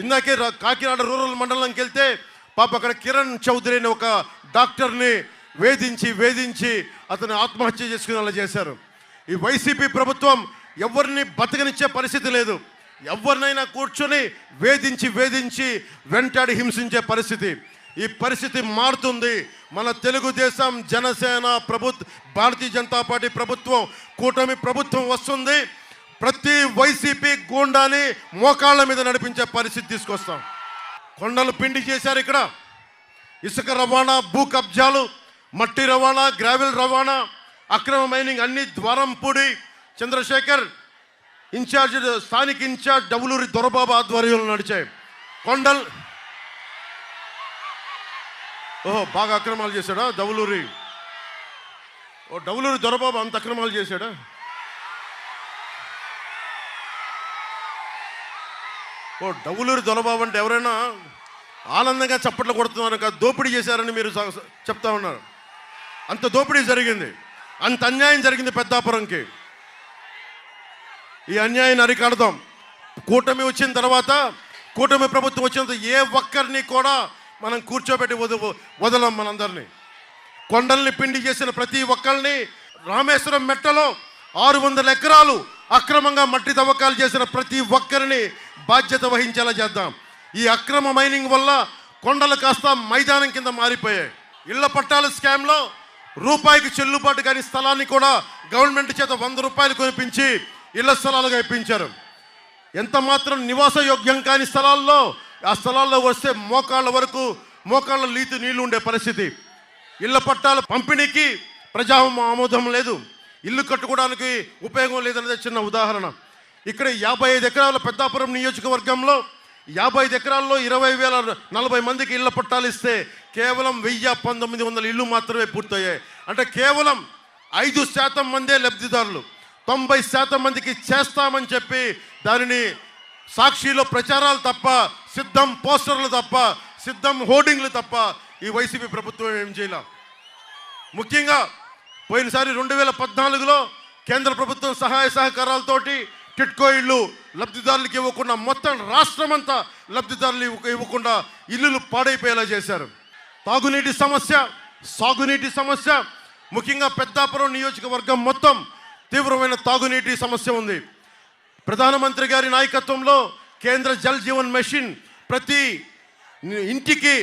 ఇందాకే కాకినాడ రూరల్ మండలంకి వెళ్తే పాప అక్కడ కిరణ్ చౌదరి అనే ఒక డాక్టర్ని వేధించి వేధించి అతను ఆత్మహత్య చేసుకునేలా చేశారు. ఈ వైసీపీ ప్రభుత్వం ఎవరిని బతకనిచ్చే పరిస్థితి లేదు. ఎవరినైనా కూర్చొని వేధించి వేధించి వెంటాడి హింసించే పరిస్థితి. ఈ పరిస్థితి మారుతుంది. మన తెలుగుదేశం జనసేన ప్రభుత్వ భారతీయ జనతా పార్టీ ప్రభుత్వం కూటమి ప్రభుత్వం వస్తుంది. ప్రతి వైసీపీ గూండాని మోకాళ్ళ మీద నడిపించే పరిస్థితి తీసుకొస్తాం. కొండలు పిండి చేశారు ఇక్కడ. ఇసుక రవాణా భూ కబ్జాలు మట్టి రవాణా గ్రావెల్ రవాణా అక్రమ మైనింగ్ అన్ని ద్వారంపూడి చంద్రశేఖర్ ఇన్ఛార్జ్ స్థానిక ఇన్ఛార్జ్ డబులూరి దొరబాబు ఆధ్వర్యంలో నడిచాయి. కొండల్ ఓహో బాగా అక్రమాలు చేశాడా? డబులూరి. ఓ డబులూరి దొరబాబు అంత అక్రమాలు చేశాడా? ఓ డబులూరి దొలబాబు అంటే ఎవరైనా ఆనందంగా చప్పట్లు కొడుతున్నారు కదా దోపిడీ చేశారని మీరు చెప్తా ఉన్నారు. అంత దోపిడీ జరిగింది. అంత అన్యాయం జరిగింది పెద్దాపురంకి. ఈ అన్యాయాన్ని అరికడదాం. కూటమి వచ్చిన తర్వాత కూటమి ప్రభుత్వం వచ్చిన ఏ ఒక్కరిని కూడా మనం కూర్చోబెట్టి వద వదలం మనందరినీ. కొండల్ని పిండి చేసిన ప్రతి ఒక్కరిని రామేశ్వరం మెట్టలో ఆరు వందల ఎకరాలు అక్రమంగా మట్టి తవ్వకాలు చేసిన ప్రతి ఒక్కరిని బాధ్యత వహించేలా చేద్దాం. ఈ అక్రమ మైనింగ్ వల్ల కొండలు కాస్త మైదానం కింద మారిపోయాయి. ఇళ్ళ పట్టాల స్కామ్లో రూపాయికి చెల్లుబాటు కాని స్థలాన్ని కూడా గవర్నమెంట్ చేత వంద రూపాయలు కొనిపించి ఇళ్ళ స్థలాలుగా ఇప్పించారు ఎంత మాత్రం నివాస యోగ్యం కాని స్థలాల్లో ఆ స్థలాల్లో వస్తే మోకాళ్ళ వరకు మోకాళ్ళ లీతు నీళ్ళు ఉండే పరిస్థితి. ఇళ్ళ పట్టాల పంపిణీకి ప్రజా ఆమోదం లేదు. ఇల్లు కట్టుకోవడానికి ఉపయోగం లేదనేది చిన్న ఉదాహరణ. ఇక్కడ యాభై ఐదు ఎకరాల పెద్దాపురం నియోజకవర్గంలో యాభై ఐదు ఎకరాల్లో ఇరవై వేల నలభై మందికి ఇళ్ళ పట్టాలు ఇస్తే కేవలం వెయ్యి పంతొమ్మిది వందల ఇల్లు మాత్రమే పూర్తయ్యాయి. అంటే కేవలం ఐదు శాతం మందే లబ్ధిదారులు. తొంభై శాతం మందికి చేస్తామని చెప్పి దానిని సాక్షిలో ప్రచారాలు తప్ప సిద్ధం పోస్టర్లు తప్ప సిద్ధం హోర్డింగ్లు తప్ప ఈ వైసీపీ ప్రభుత్వం ఏం చేయాల? ముఖ్యంగా పోయినసారి రెండు వేల పద్నాలుగులో కేంద్ర ప్రభుత్వం సహాయ సహకారాలతోటి టిట్కో ఇళ్ళు లబ్ధిదారులకు ఇవ్వకుండా మొత్తం రాష్ట్రం అంతా లబ్ధిదారులు ఇవ్వ- ఇవ్వకుండా ఇల్లులు పాడైపోయేలా చేశారు. తాగునీటి సమస్య సాగునీటి సమస్య ముఖ్యంగా పెద్దాపురం నియోజకవర్గం మొత్తం తీవ్రమైన తాగునీటి సమస్య ఉంది. ప్రధానమంత్రి గారి నాయకత్వంలో కేంద్ర జల్ జీవన్ మిషన్ ప్రతి ఇంటికి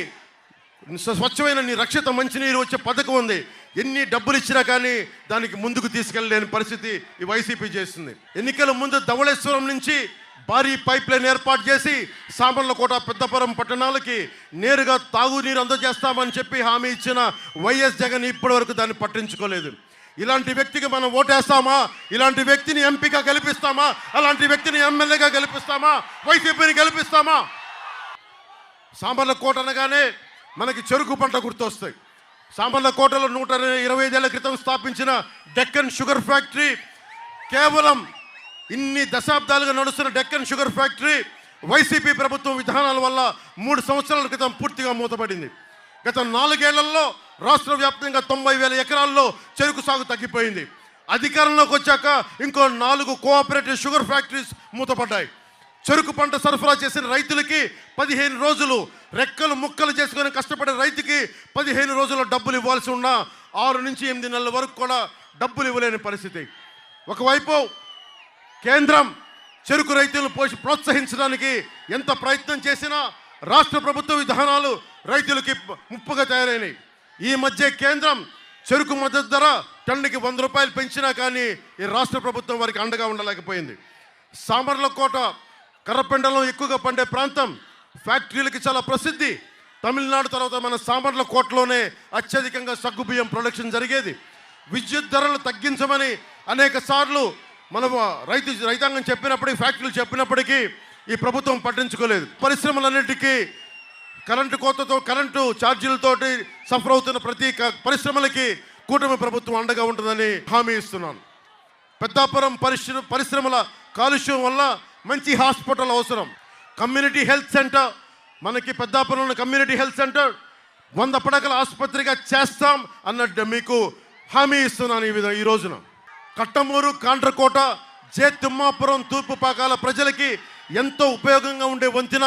స్వచ్ఛమైన నీ రక్షిత మంచినీరు వచ్చే పథకం ఉంది. ఎన్ని డబ్బులు ఇచ్చినా కానీ దానికి ముందుకు తీసుకెళ్ళలేని పరిస్థితి ఈ వైసీపీ చేస్తుంది. ఎన్నికల ముందు ధవళేశ్వరం నుంచి భారీ పైప్ లైన్ ఏర్పాటు చేసి సామర్లకోట పెద్దపురం పట్టణాలకి నేరుగా తాగునీరు అందజేస్తామని చెప్పి హామీ ఇచ్చిన వైఎస్ జగన్ ఇప్పటి వరకు దాన్ని పట్టించుకోలేదు. ఇలాంటి వ్యక్తికి మనం ఓటేస్తామా? ఇలాంటి వ్యక్తిని ఎంపీగా గెలిపిస్తామా? అలాంటి వ్యక్తిని ఎమ్మెల్యేగా గెలిపిస్తామా? వైసీపీని గెలిపిస్తామా? సాంబర్ల కోట అనగానే మనకి చెరుకు పంట గుర్తొస్తాయి. సాంబర్ల కోటలో నూట ఇరవై ఐదేళ్ళ క్రితం స్థాపించిన డెక్కన్ షుగర్ ఫ్యాక్టరీ కేవలం ఇన్ని దశాబ్దాలుగా నడుస్తున్న డెక్కన్ షుగర్ ఫ్యాక్టరీ వైసీపీ ప్రభుత్వం విధానాల వల్ల మూడు సంవత్సరాల క్రితం పూర్తిగా మూతపడింది. గత నాలుగేళ్ళలో రాష్ట్ర వ్యాప్తంగా తొంభై వేల ఎకరాల్లో చెరుకు సాగు తగ్గిపోయింది. అధికారంలోకి వచ్చాక ఇంకో నాలుగు కోఆపరేటివ్ షుగర్ ఫ్యాక్టరీస్ మూతపడ్డాయి. చెరుకు పంట సరఫరా చేసిన రైతులకి పదిహేను రోజులు రెక్కలు ముక్కలు చేసుకొని కష్టపడే రైతుకి పదిహేను రోజుల డబ్బులు ఇవ్వాల్సి ఉన్న ఆరు నుంచి ఎనిమిది నెలల వరకు కూడా డబ్బులు ఇవ్వలేని పరిస్థితి. ఒకవైపు కేంద్రం చెరుకు రైతులను పోషి ప్రోత్సహించడానికి ఎంత ప్రయత్నం చేసినా రాష్ట్ర ప్రభుత్వ విధానాలు రైతులకి ముప్పుగా తయారైనాయి. ఈ మధ్య కేంద్రం చెరుకు మద్దతు ధర టన్నుకి వంద రూపాయలు పెంచినా కానీ ఈ రాష్ట్ర ప్రభుత్వం వారికి అండగా ఉండలేకపోయింది. సామర్లకోట కర్రపెండలం ఎక్కువగా పండే ప్రాంతం ఫ్యాక్టరీలకి చాలా ప్రసిద్ధి. తమిళనాడు తర్వాత మన సామర్లకోటలోనే అత్యధికంగా సగ్గుబియ్యం ప్రొడక్షన్ జరిగేది. విద్యుత్ ధరలు తగ్గించమని అనేక సార్లు మన రైతు రైతాంగం చెప్పినప్పటికీ ఫ్యాక్టరీలు చెప్పినప్పటికీ ఈ ప్రభుత్వం పట్టించుకోలేదు. పరిశ్రమలన్నిటికీ కరెంటు కోతతో కరెంటు ఛార్జీలతోటి సఫర్ అవుతున్న ప్రతి పరిశ్రమలకి కూటమి ప్రభుత్వం అండగా ఉంటుందని హామీ ఇస్తున్నాను. పెద్దాపురం పరిశ్రమ పరిశ్రమల కాలుష్యం వల్ల మంచి హాస్పిటల్ అవసరం. కమ్యూనిటీ హెల్త్ సెంటర్ మనకి పెద్దాపురంలో కమ్యూనిటీ హెల్త్ సెంటర్ వంద పడకల ఆసుపత్రిగా చేస్తాం అన్నట్టు మీకు హామీ ఇస్తున్నాను ఈ విధంగా ఈ రోజున. కట్టమూరు కాండ్రకోట జే తిమ్మాపురం తూర్పు పాకాల ప్రజలకి ఎంతో ఉపయోగంగా ఉండే వంతెన